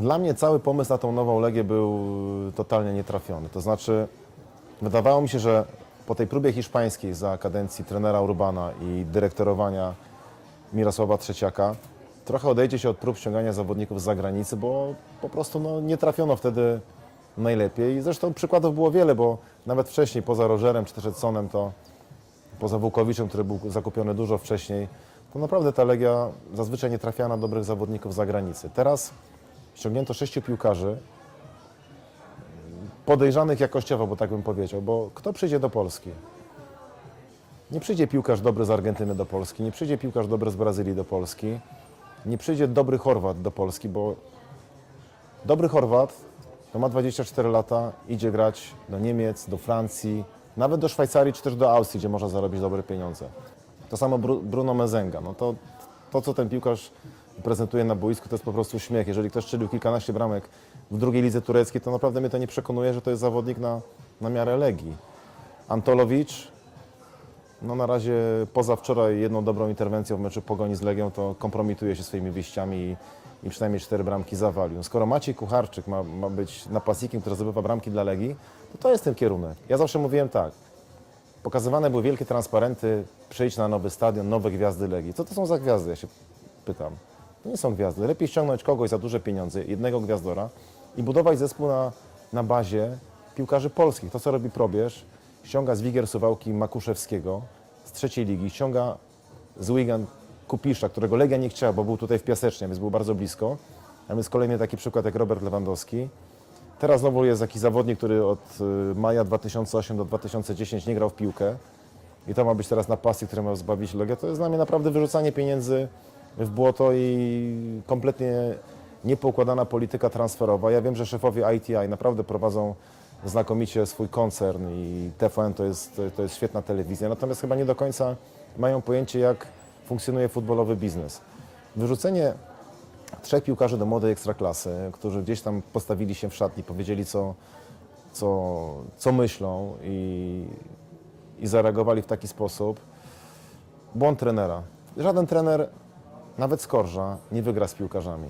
Dla mnie cały pomysł na tą nową Legię był totalnie nietrafiony. To znaczy, wydawało mi się, że po tej próbie hiszpańskiej za kadencji trenera Urbana i dyrektorowania Mirosława Trzeciaka, trochę odejdzie się od prób ściągania zawodników z zagranicy, bo po prostu no, nie trafiono wtedy najlepiej. Zresztą przykładów było wiele, bo nawet wcześniej, poza Rogerem czy też Edsonem, to poza Wukowiczem, który był zakupiony dużo wcześniej, to naprawdę ta Legia zazwyczaj nie trafiała na dobrych zawodników z zagranicy. Teraz ściągnięto sześciu piłkarzy, podejrzanych jakościowo, bo tak bym powiedział, bo kto przyjdzie do Polski? Nie przyjdzie piłkarz dobry z Argentyny do Polski, nie przyjdzie piłkarz dobry z Brazylii do Polski, nie przyjdzie dobry Chorwat do Polski, bo dobry Chorwat to ma 24 lata, idzie grać do Niemiec, do Francji, nawet do Szwajcarii czy też do Austrii, gdzie można zarobić dobre pieniądze. To samo Bru- Bruno Mezenga. No to, to, co ten piłkarz prezentuje na boisku, to jest po prostu śmiech. Jeżeli ktoś strzelił kilkanaście bramek w drugiej lidze tureckiej, to naprawdę mnie to nie przekonuje, że to jest zawodnik na, na miarę Legii. Antolowicz, no na razie poza wczoraj jedną dobrą interwencją w meczu Pogoni z Legią, to kompromituje się swoimi wyjściami i, i przynajmniej cztery bramki zawalił. Skoro Maciej Kucharczyk ma, ma być napastnikiem, który zdobywa bramki dla Legii, to to jest ten kierunek. Ja zawsze mówiłem tak, pokazywane były wielkie transparenty, przyjdź na nowy stadion, nowe gwiazdy Legii. Co to są za gwiazdy, ja się pytam. To nie są gwiazdy. Lepiej ściągnąć kogoś za duże pieniądze, jednego gwiazdora i budować zespół na, na bazie piłkarzy polskich. To, co robi Probierz, ściąga z Wigier Suwałki Makuszewskiego z trzeciej ligi, ściąga z Wigan Kupisza, którego Legia nie chciała, bo był tutaj w Piasecznie, więc był bardzo blisko. A więc kolejny taki przykład jak Robert Lewandowski. Teraz znowu jest jakiś zawodnik, który od y, maja 2008 do 2010 nie grał w piłkę. I to ma być teraz napastnik, który ma zbawić Legię. To jest dla mnie naprawdę wyrzucanie pieniędzy w błoto i kompletnie niepoukładana polityka transferowa. Ja wiem, że szefowie ITI naprawdę prowadzą znakomicie swój koncern i TVN to jest, to jest świetna telewizja, natomiast chyba nie do końca mają pojęcie, jak funkcjonuje futbolowy biznes. Wyrzucenie trzech piłkarzy do młodej ekstraklasy, którzy gdzieś tam postawili się w szatni, powiedzieli, co, co, co myślą i, i zareagowali w taki sposób. Błąd trenera. Żaden trener, nawet Skorża, nie wygra z piłkarzami.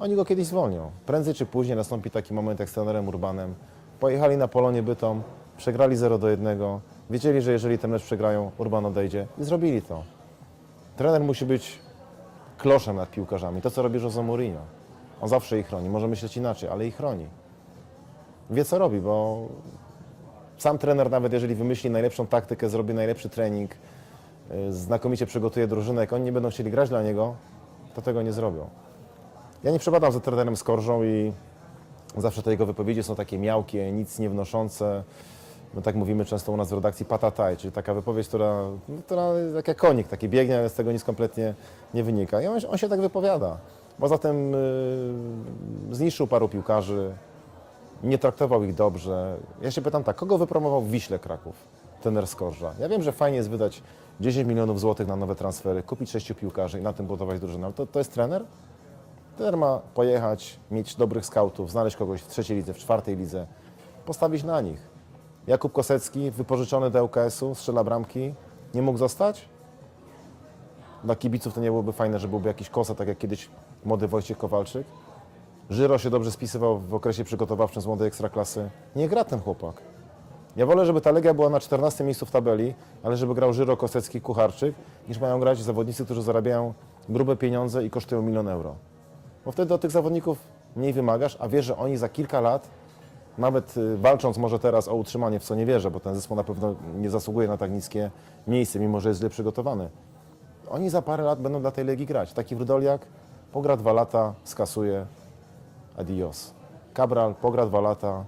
Oni go kiedyś zwolnią. Prędzej czy później nastąpi taki moment jak z trenerem Urbanem. Pojechali na Polonie Bytom, przegrali 0 do 1. Wiedzieli, że jeżeli ten mecz przegrają, Urban odejdzie i zrobili to. Trener musi być kloszem nad piłkarzami. To, co robi Jose Mourinho. On zawsze ich chroni. Może myśleć inaczej, ale ich chroni. Wie, co robi, bo sam trener, nawet jeżeli wymyśli najlepszą taktykę, zrobi najlepszy trening, znakomicie przygotuje drużynę, jak oni nie będą chcieli grać dla niego, to tego nie zrobią. Ja nie przepadam za trenerem Skorżą i zawsze te jego wypowiedzi są takie miałkie, nic nie wnoszące. My tak mówimy często u nas w redakcji patataj, czyli taka wypowiedź, która, no, która tak jak konik, taki biegnie, ale z tego nic kompletnie nie wynika. I on, on się tak wypowiada. Poza tym yy, zniszczył paru piłkarzy, nie traktował ich dobrze. Ja się pytam tak, kogo wypromował w Wiśle Kraków, trener Skorża? Ja wiem, że fajnie jest wydać 10 milionów złotych na nowe transfery, kupić sześciu piłkarzy i na tym budować drużynę, ale to, to jest trener? Trener ma pojechać, mieć dobrych skautów, znaleźć kogoś w trzeciej lidze, w czwartej lidze, postawić na nich. Jakub Kosecki, wypożyczony do ŁKS-u, strzela bramki, nie mógł zostać? Dla kibiców to nie byłoby fajne, że byłby jakiś kosa, tak jak kiedyś młody Wojciech Kowalczyk. Żyro się dobrze spisywał w okresie przygotowawczym z młodej ekstraklasy. Nie gra ten chłopak. Ja wolę, żeby ta Legia była na 14 miejscu w tabeli, ale żeby grał Żyro, Kosecki, Kucharczyk, niż mają grać zawodnicy, którzy zarabiają grube pieniądze i kosztują milion euro. Bo wtedy od tych zawodników mniej wymagasz, a wiesz, że oni za kilka lat, nawet y, walcząc może teraz o utrzymanie, w co nie wierzę, bo ten zespół na pewno nie zasługuje na tak niskie miejsce, mimo że jest źle przygotowany. Oni za parę lat będą dla tej Legii grać. Taki Wrudoliak pogra dwa lata, skasuje, adios. Cabral pogra dwa lata,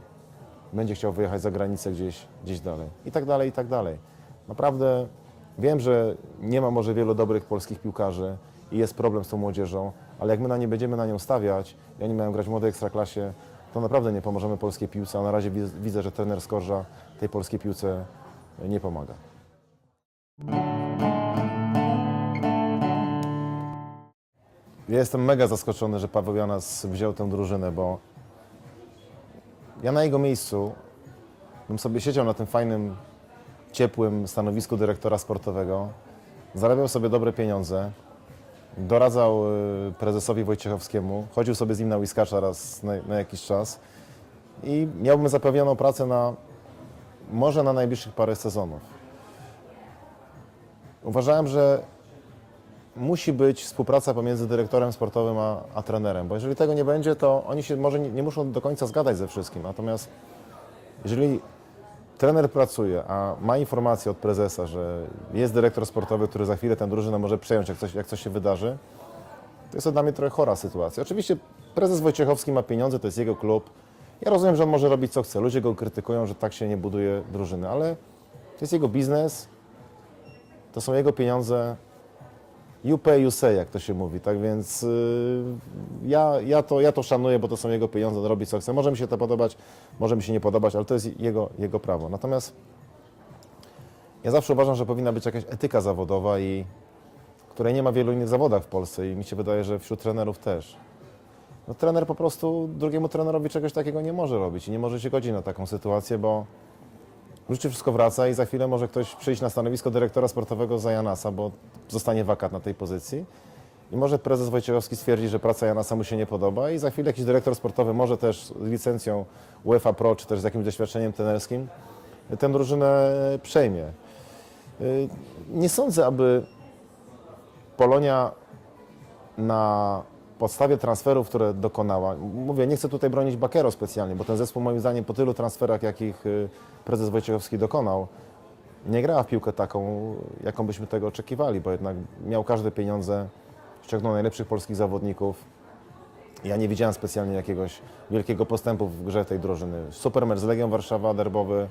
będzie chciał wyjechać za granicę gdzieś, gdzieś dalej. I tak dalej, i tak dalej. Naprawdę wiem, że nie ma może wielu dobrych polskich piłkarzy i jest problem z tą młodzieżą, ale jak my na nie będziemy na nią stawiać i oni mają grać w młodej ekstraklasie, to naprawdę nie pomożemy polskiej piłce, a na razie widzę, że trener Skorża tej polskiej piłce nie pomaga. Ja jestem mega zaskoczony, że Paweł Janas wziął tę drużynę, bo ja na jego miejscu bym sobie siedział na tym fajnym, ciepłym stanowisku dyrektora sportowego, zarabiał sobie dobre pieniądze, doradzał y, prezesowi Wojciechowskiemu, chodził sobie z nim na whiskacza raz na, na jakiś czas i miałbym zapewnioną pracę na może na najbliższych parę sezonów. Uważałem, że musi być współpraca pomiędzy dyrektorem sportowym a, a trenerem, bo jeżeli tego nie będzie, to oni się może nie, nie muszą do końca zgadać ze wszystkim. Natomiast jeżeli trener pracuje, a ma informację od prezesa, że jest dyrektor sportowy, który za chwilę tę drużynę może przejąć, jak coś, jak coś się wydarzy, to jest to dla mnie trochę chora sytuacja. Oczywiście prezes Wojciechowski ma pieniądze, to jest jego klub. Ja rozumiem, że on może robić co chce. Ludzie go krytykują, że tak się nie buduje drużyny, ale to jest jego biznes, to są jego pieniądze. You pay, you say, jak to się mówi. Tak więc yy, ja, ja, to, ja to szanuję, bo to są jego pieniądze, on robi co chce. Może mi się to podobać, może mi się nie podobać, ale to jest jego, jego prawo. Natomiast ja zawsze uważam, że powinna być jakaś etyka zawodowa i której nie ma w wielu innych zawodach w Polsce i mi się wydaje, że wśród trenerów też. No, trener po prostu drugiemu trenerowi czegoś takiego nie może robić i nie może się godzić na taką sytuację, bo w wszystko wraca i za chwilę może ktoś przyjść na stanowisko dyrektora sportowego za Janasa, bo zostanie wakat na tej pozycji. I może prezes Wojciechowski stwierdzi, że praca Janasa mu się nie podoba i za chwilę jakiś dyrektor sportowy może też z licencją UEFA Pro, czy też z jakimś doświadczeniem trenerskim tę drużynę przejmie. Yy, Nie sądzę, aby Polonia na podstawie transferów, które dokonała, mówię, nie chcę tutaj bronić Bakero specjalnie, bo ten zespół moim zdaniem po tylu transferach, jakich y, prezes Wojciechowski dokonał, nie grała w piłkę taką, jaką byśmy tego oczekiwali, bo jednak miał każde pieniądze, ściągnął najlepszych polskich zawodników. Ja nie widziałem specjalnie jakiegoś wielkiego postępu w grze tej drużyny. Supermer z Legią Warszawa, derbowy,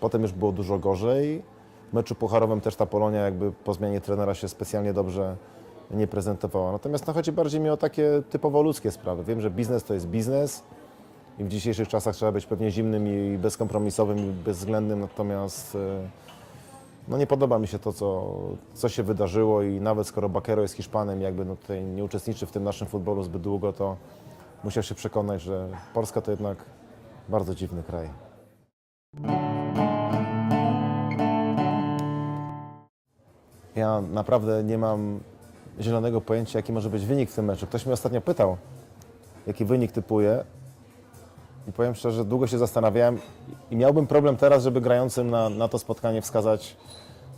potem już było dużo gorzej. W meczu pucharowym też ta Polonia jakby po zmianie trenera się specjalnie dobrze nie prezentowała. Natomiast no, chodzi bardziej mi o takie typowo ludzkie sprawy. Wiem, że biznes to jest biznes i w dzisiejszych czasach trzeba być pewnie zimnym i bezkompromisowym i bezwzględnym, natomiast e, no nie podoba mi się to, co, co się wydarzyło i nawet skoro Bakero jest Hiszpanem, jakby no tutaj nie uczestniczy w tym naszym futbolu zbyt długo, to musiał się przekonać, że Polska to jednak bardzo dziwny kraj. Ja naprawdę nie mam zielonego pojęcia, jaki może być wynik w tym meczu. Ktoś mnie ostatnio pytał, jaki wynik typuję. I powiem szczerze, długo się zastanawiałem i miałbym problem teraz, żeby grającym na, na to spotkanie wskazać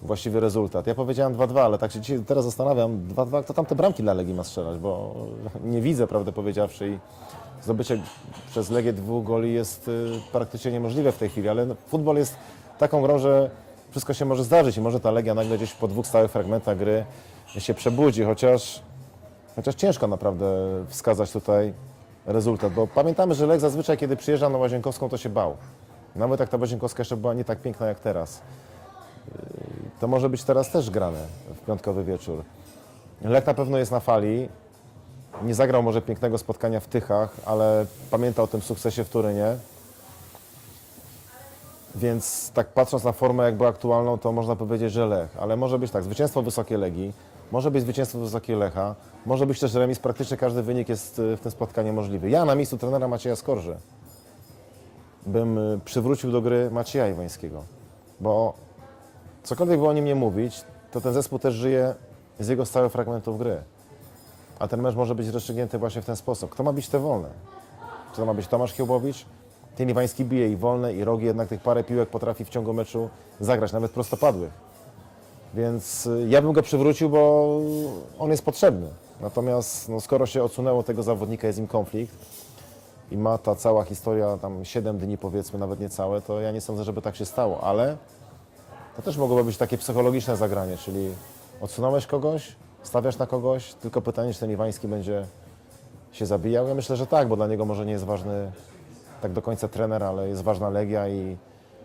właściwy rezultat. Ja powiedziałem 2-2, ale tak się dzisiaj teraz zastanawiam, 2-2, kto tam te bramki dla Legii ma strzelać, bo nie widzę, prawdę powiedziawszy. I zdobycie przez Legię dwóch goli jest y, praktycznie niemożliwe w tej chwili, ale futbol jest taką grą, że wszystko się może zdarzyć i może ta Legia nagle gdzieś po dwóch stałych fragmentach gry się przebudzi, chociaż, chociaż ciężko naprawdę wskazać tutaj rezultat, bo pamiętamy, że Lech zazwyczaj, kiedy przyjeżdżał na Łazienkowską, to się bał. Nawet jak ta Łazienkowska jeszcze była nie tak piękna jak teraz. Yy, To może być teraz też grane w piątkowy wieczór. Lech na pewno jest na fali. Nie zagrał może pięknego spotkania w Tychach, ale pamięta o tym sukcesie w Turynie. Więc tak patrząc na formę jakby aktualną, to można powiedzieć, że Lech. Ale może być tak, zwycięstwo Wysokiej Legii, może być zwycięstwo Wysokiej Lecha, może być też remis, praktycznie każdy wynik jest y, w tym spotkaniu możliwy. Ja na miejscu trenera Macieja Skorży bym y, przywrócił do gry Macieja Iwańskiego, bo cokolwiek by o nim nie mówić, to ten zespół też żyje z jego stałych fragmentów gry. A ten mecz może być rozstrzygnięty właśnie w ten sposób. Kto ma bić te wolne? Czy to ma być Tomasz Kiełbowicz? Ten Iwański bije i wolne, i rogi, jednak tych parę piłek potrafi w ciągu meczu zagrać, nawet prostopadłych. Więc y, ja bym go przywrócił, bo on jest potrzebny. Natomiast no, skoro się odsunęło tego zawodnika, jest im konflikt i ma ta cała historia tam 7 dni powiedzmy, nawet niecałe, to ja nie sądzę, żeby tak się stało, ale to też mogłoby być takie psychologiczne zagranie, czyli odsunąłeś kogoś, stawiasz na kogoś, tylko pytanie, czy ten Iwański będzie się zabijał. Ja myślę, że tak, bo dla niego może nie jest ważny tak do końca trener, ale jest ważna Legia i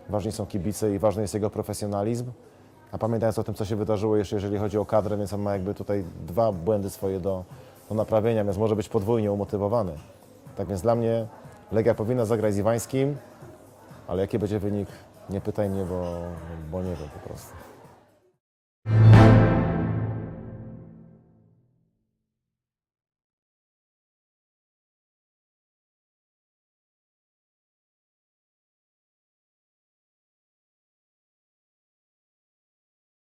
ważni są kibice i ważny jest jego profesjonalizm. A pamiętając o tym, co się wydarzyło jeszcze jeżeli chodzi o kadrę, więc on ma jakby tutaj dwa błędy swoje do, do naprawienia, więc może być podwójnie umotywowany. Tak więc dla mnie Legia powinna zagrać z Iwańskim, ale jaki będzie wynik, nie pytaj mnie, bo, bo nie wiem po prostu.